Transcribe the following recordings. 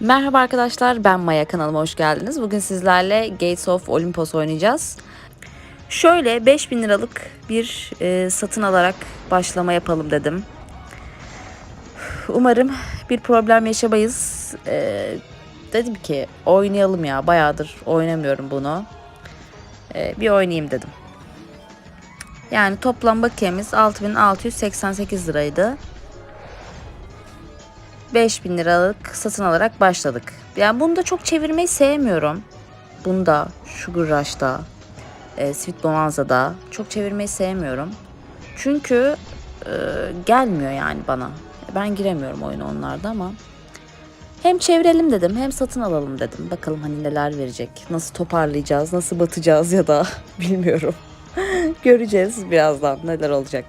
Merhaba arkadaşlar ben Maya kanalıma hoş geldiniz. Bugün sizlerle Gates of Olympus oynayacağız. Şöyle 5000 liralık bir e, satın alarak başlama yapalım dedim. Umarım bir problem yaşamayız. E, dedim ki oynayalım ya bayağıdır oynamıyorum bunu. E, bir oynayayım dedim. Yani toplam bakiyemiz 6688 liraydı. 5000 liralık satın alarak başladık. Yani bunu da çok çevirmeyi sevmiyorum. Bunda, Sugar Rush'da, e, Sweet Bonanza'da çok çevirmeyi sevmiyorum. Çünkü e, gelmiyor yani bana. Ben giremiyorum oyuna onlarda ama hem çevirelim dedim hem satın alalım dedim. Bakalım hani neler verecek. Nasıl toparlayacağız, nasıl batacağız ya da bilmiyorum. Göreceğiz birazdan neler olacak.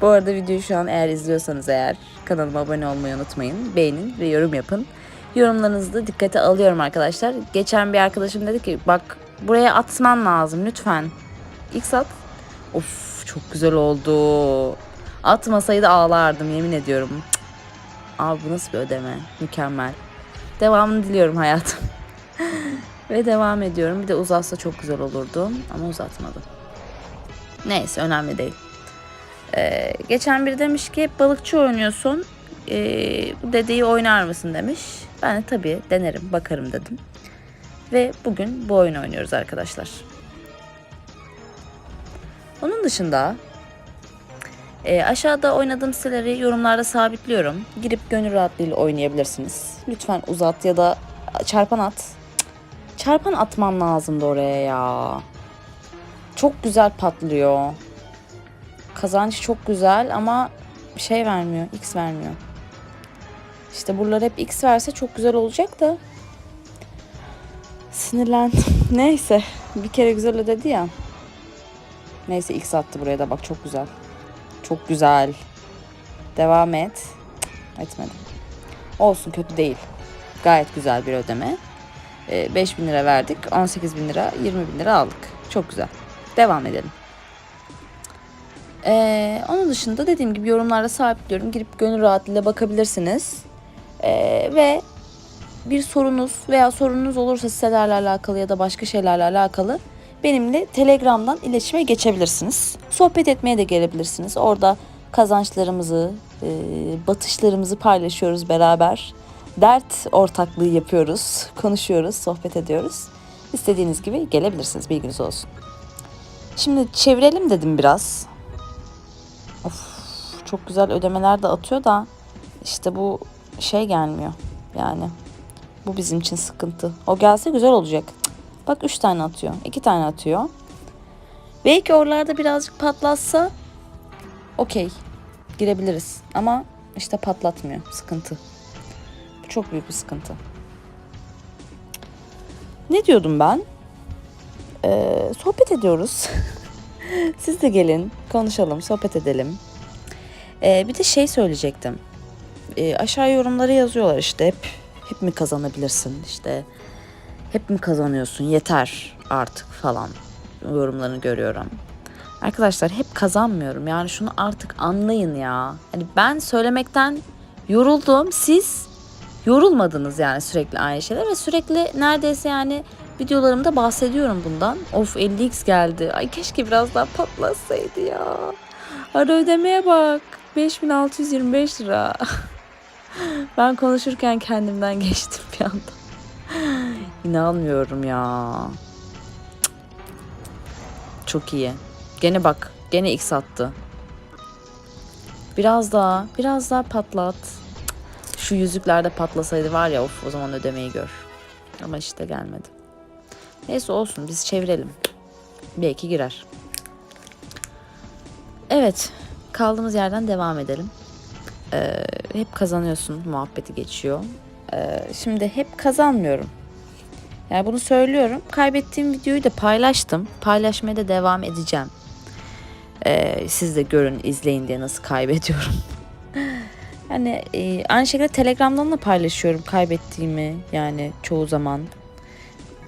Bu arada videoyu şu an eğer izliyorsanız eğer kanalıma abone olmayı unutmayın. Beğenin ve yorum yapın. Yorumlarınızı da dikkate alıyorum arkadaşlar. Geçen bir arkadaşım dedi ki bak buraya atman lazım lütfen. X at. Of çok güzel oldu. Atmasaydı ağlardım yemin ediyorum. Cık. Abi bu nasıl bir ödeme? Mükemmel. Devamını diliyorum hayatım. ve devam ediyorum. Bir de uzatsa çok güzel olurdu ama uzatmadım. Neyse önemli değil. Ee, geçen biri demiş ki balıkçı oynuyorsun. Ee, bu dedeyi oynar mısın demiş. Ben de tabii denerim bakarım dedim. Ve bugün bu oyunu oynuyoruz arkadaşlar. Onun dışında e, aşağıda oynadığım siteleri yorumlarda sabitliyorum. Girip gönül rahatlığıyla oynayabilirsiniz. Lütfen uzat ya da çarpan at. Çarpan atman lazımdı oraya ya. Çok güzel patlıyor. Kazancı çok güzel ama şey vermiyor. X vermiyor. İşte buralar hep X verse çok güzel olacak da. Sinirlendim. Neyse. Bir kere güzel ödedi ya. Neyse X attı buraya da bak çok güzel. Çok güzel. Devam et. Cık, Etmedim. Olsun kötü değil. Gayet güzel bir ödeme. Ee, 5 bin lira verdik. 18 bin lira, 20 bin lira aldık. Çok güzel. Devam edelim. Ee, onun dışında dediğim gibi yorumlarda sabitliyorum. Girip gönül rahatlığıyla bakabilirsiniz. Ee, ve bir sorunuz veya sorunuz olursa sitelerle alakalı ya da başka şeylerle alakalı benimle Telegram'dan iletişime geçebilirsiniz. Sohbet etmeye de gelebilirsiniz. Orada kazançlarımızı, e, batışlarımızı paylaşıyoruz beraber. Dert ortaklığı yapıyoruz, konuşuyoruz, sohbet ediyoruz. İstediğiniz gibi gelebilirsiniz, bilginiz olsun. Şimdi çevirelim dedim biraz. Of, çok güzel ödemeler de atıyor da işte bu şey gelmiyor. Yani bu bizim için sıkıntı. O gelse güzel olacak. Bak 3 tane atıyor. 2 tane atıyor. Belki oralarda birazcık patlatsa okey girebiliriz. Ama işte patlatmıyor. Sıkıntı. Bu çok büyük bir sıkıntı. Ne diyordum ben? Ee, sohbet ediyoruz. Siz de gelin konuşalım, sohbet edelim. Ee, bir de şey söyleyecektim. Ee, aşağı yorumlara yazıyorlar işte hep hep mi kazanabilirsin işte hep mi kazanıyorsun yeter artık falan yorumlarını görüyorum. Arkadaşlar hep kazanmıyorum yani şunu artık anlayın ya. Hani ben söylemekten yoruldum siz yorulmadınız yani sürekli aynı şeyler ve sürekli neredeyse yani videolarımda bahsediyorum bundan. Of 50x geldi. Ay keşke biraz daha patlasaydı ya. Ara ödemeye bak. 5625 lira. ben konuşurken kendimden geçtim bir anda. İnanmıyorum ya. Çok iyi. Gene bak. Gene x attı. Biraz daha. Biraz daha patlat. Şu yüzüklerde patlasaydı var ya of o zaman ödemeyi gör. Ama işte gelmedi. Neyse olsun biz çevirelim. Belki girer. Evet kaldığımız yerden devam edelim. Ee, hep kazanıyorsun muhabbeti geçiyor. Ee, şimdi hep kazanmıyorum. Yani bunu söylüyorum. Kaybettiğim videoyu da paylaştım. Paylaşmaya da devam edeceğim. Ee, siz de görün, izleyin diye nasıl kaybediyorum. yani e, aynı şekilde Telegram'dan da paylaşıyorum kaybettiğimi yani çoğu zaman.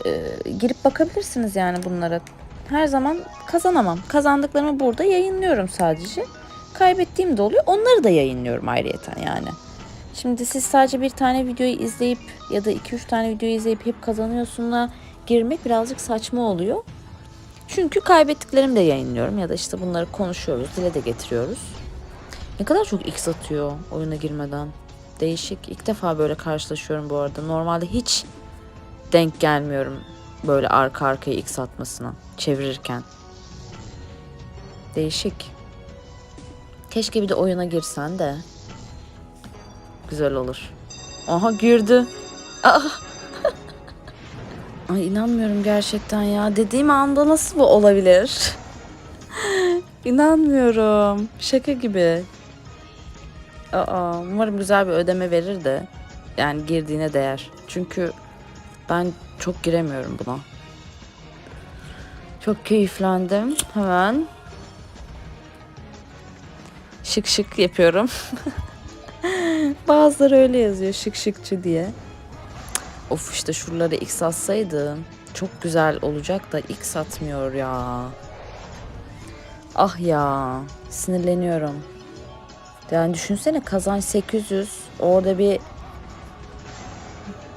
Ee, girip bakabilirsiniz yani bunlara. Her zaman kazanamam. Kazandıklarımı burada yayınlıyorum sadece. Kaybettiğim de oluyor. Onları da yayınlıyorum ayrıyeten yani. Şimdi siz sadece bir tane videoyu izleyip ya da 2-3 tane videoyu izleyip hep kazanıyorsun'a girmek birazcık saçma oluyor. Çünkü kaybettiklerimi de yayınlıyorum ya da işte bunları konuşuyoruz, dile de getiriyoruz. Ne kadar çok x atıyor oyuna girmeden. Değişik. İlk defa böyle karşılaşıyorum bu arada. Normalde hiç denk gelmiyorum böyle arka arkaya x atmasına çevirirken. Değişik. Keşke bir de oyuna girsen de. Güzel olur. Aha girdi. Ah. Ay inanmıyorum gerçekten ya. Dediğim anda nasıl bu olabilir? İnanmıyorum. Şaka gibi. Aa, umarım güzel bir ödeme verir de yani girdiğine değer. Çünkü ben çok giremiyorum buna. Çok keyiflendim. Hemen şık şık yapıyorum. Bazıları öyle yazıyor şık şıkçı diye. Of işte şuralara x atsaydım çok güzel olacak da x atmıyor ya. Ah ya sinirleniyorum. Yani düşünsene kazanç 800 orada bir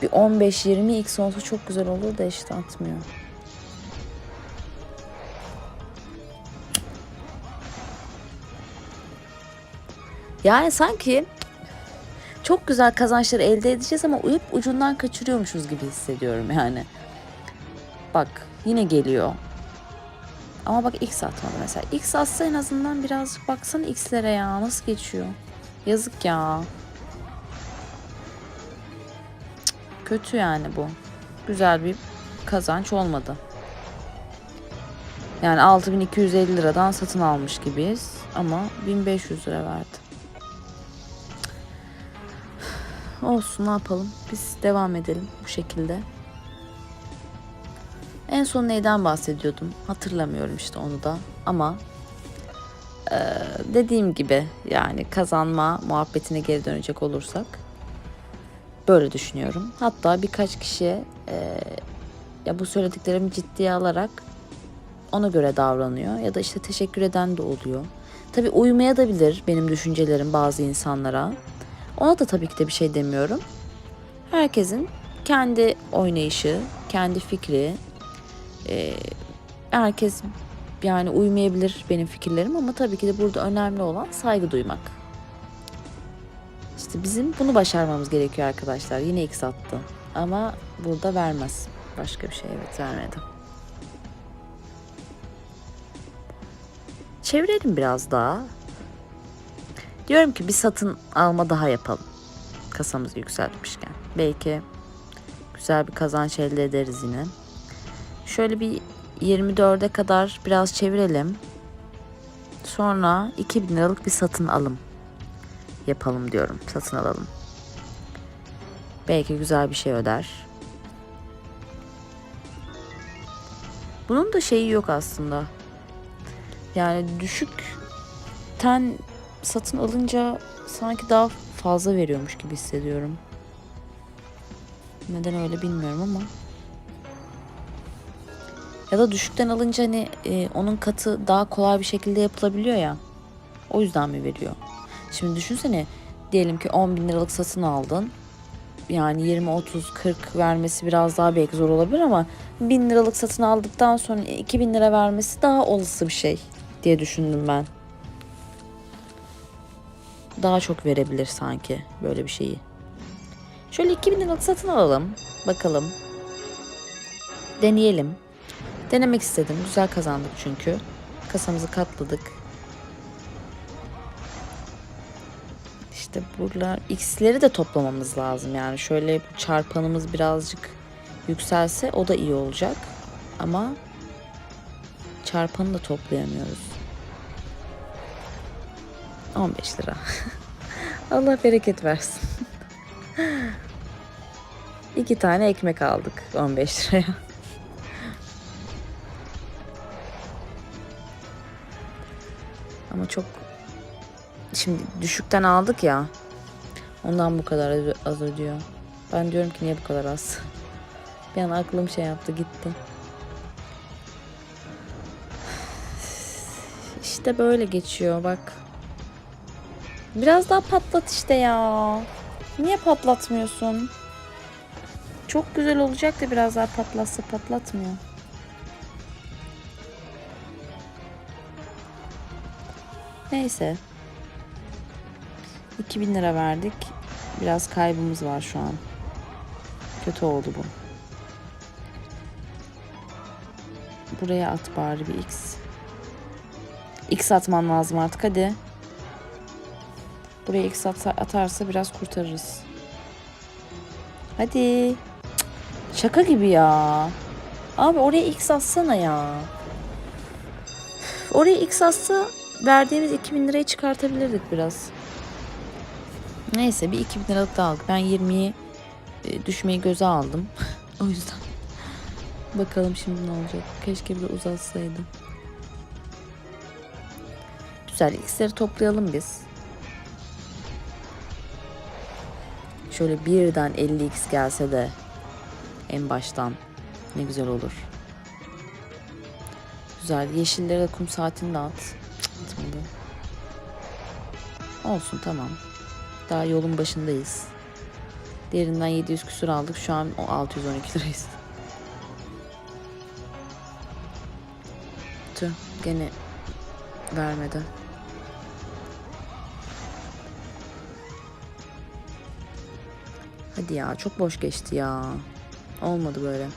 bir 15-20 x olsa çok güzel olur da işte atmıyor. Yani sanki çok güzel kazançları elde edeceğiz ama uyup ucundan kaçırıyormuşuz gibi hissediyorum yani. Bak yine geliyor. Ama bak X atmadı mesela. X atsa en azından birazcık baksana X'lere ya nasıl geçiyor. Yazık ya. Kötü yani bu. Güzel bir kazanç olmadı. Yani 6250 liradan satın almış gibiyiz ama 1500 lira verdi. Olsun ne yapalım. Biz devam edelim bu şekilde. En son neyden bahsediyordum? Hatırlamıyorum işte onu da. Ama e, dediğim gibi yani kazanma muhabbetine geri dönecek olursak böyle düşünüyorum. Hatta birkaç kişi e, ya bu söylediklerimi ciddiye alarak ona göre davranıyor ya da işte teşekkür eden de oluyor. Tabii uymaya da bilir benim düşüncelerim bazı insanlara. Ona da tabii ki de bir şey demiyorum. Herkesin kendi oynayışı, kendi fikri, e, herkes yani uymayabilir benim fikirlerim ama tabii ki de burada önemli olan saygı duymak. İşte bizim bunu başarmamız gerekiyor arkadaşlar. Yine X attı. Ama burada vermez. Başka bir şey evet vermedi. Çevirelim biraz daha. Diyorum ki bir satın alma daha yapalım. Kasamızı yükseltmişken. Belki güzel bir kazanç elde ederiz yine. Şöyle bir 24'e kadar biraz çevirelim. Sonra 2000 liralık bir satın alım yapalım diyorum. Satın alalım. Belki güzel bir şey öder. Bunun da şeyi yok aslında. Yani düşükten satın alınca sanki daha fazla veriyormuş gibi hissediyorum. Neden öyle bilmiyorum ama. Ya da düşükten alınca hani e, onun katı daha kolay bir şekilde yapılabiliyor ya. O yüzden mi veriyor? Şimdi düşünsene diyelim ki 10 bin liralık satın aldın. Yani 20, 30, 40 vermesi biraz daha belki zor olabilir ama 1000 liralık satın aldıktan sonra 2000 lira vermesi daha olası bir şey diye düşündüm ben. Daha çok verebilir sanki böyle bir şeyi. Şöyle 2000 liralık satın alalım. Bakalım. Deneyelim. Denemek istedim. Güzel kazandık çünkü. Kasamızı katladık. İşte buralar x'leri de toplamamız lazım. Yani şöyle çarpanımız birazcık yükselse o da iyi olacak. Ama çarpanı da toplayamıyoruz. 15 lira. Allah bereket versin. İki tane ekmek aldık 15 liraya. Ama çok şimdi düşükten aldık ya. Ondan bu kadar az- ödüyor. Ben diyorum ki niye bu kadar az? Bir an aklım şey yaptı gitti. İşte böyle geçiyor bak. Biraz daha patlat işte ya. Niye patlatmıyorsun? Çok güzel olacak da biraz daha patlatsa patlatmıyor. Neyse. 2000 lira verdik. Biraz kaybımız var şu an. Kötü oldu bu. Buraya at bari bir X. X atman lazım artık hadi. Buraya X at- atarsa biraz kurtarırız. Hadi. Cık, Şaka gibi ya. Abi oraya X atsana ya. Oraya X atsa verdiğimiz 2000 lirayı çıkartabilirdik biraz. Neyse bir 2000 liralık daha aldık. Ben 20'yi e, düşmeyi göze aldım. o yüzden. Bakalım şimdi ne olacak. Keşke bir uzatsaydı. Güzel. X'leri toplayalım biz. Şöyle birden 50x gelse de en baştan ne güzel olur. Güzel. Yeşillere de kum saatini de at. Cık. Olsun tamam. Daha yolun başındayız. Diğerinden 700 küsur aldık. Şu an o 612 lirayız. Tüh gene vermedi. Hadi ya çok boş geçti ya. Olmadı böyle.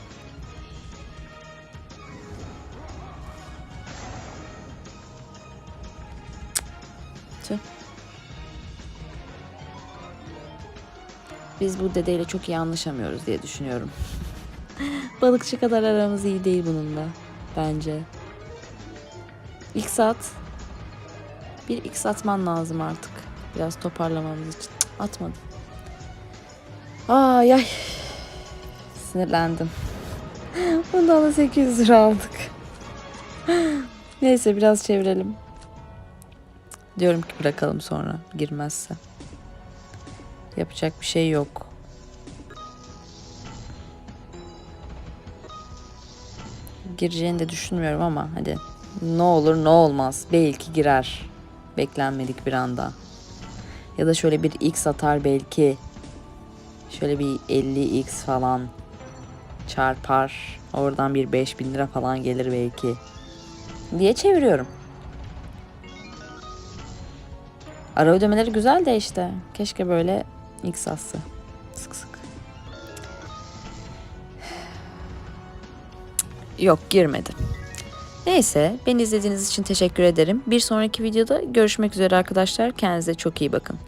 Biz bu dedeyle çok iyi anlaşamıyoruz diye düşünüyorum. Balıkçı kadar aramız iyi değil bununla. Bence. İlk saat. Bir X atman lazım artık. Biraz toparlamamız için. Atmadım. Ay ay. Sinirlendim. Bundan da 800 lira aldık. Neyse biraz çevirelim. Diyorum ki bırakalım sonra girmezse. Yapacak bir şey yok. Gireceğini de düşünmüyorum ama hadi ne olur ne olmaz. Belki girer. Beklenmedik bir anda. Ya da şöyle bir X atar belki. Şöyle bir 50X falan çarpar. Oradan bir 5000 lira falan gelir belki. Diye çeviriyorum. Ara ödemeleri güzel de işte. Keşke böyle X atsa. Sık sık. Yok girmedi. Neyse beni izlediğiniz için teşekkür ederim. Bir sonraki videoda görüşmek üzere arkadaşlar. Kendinize çok iyi bakın.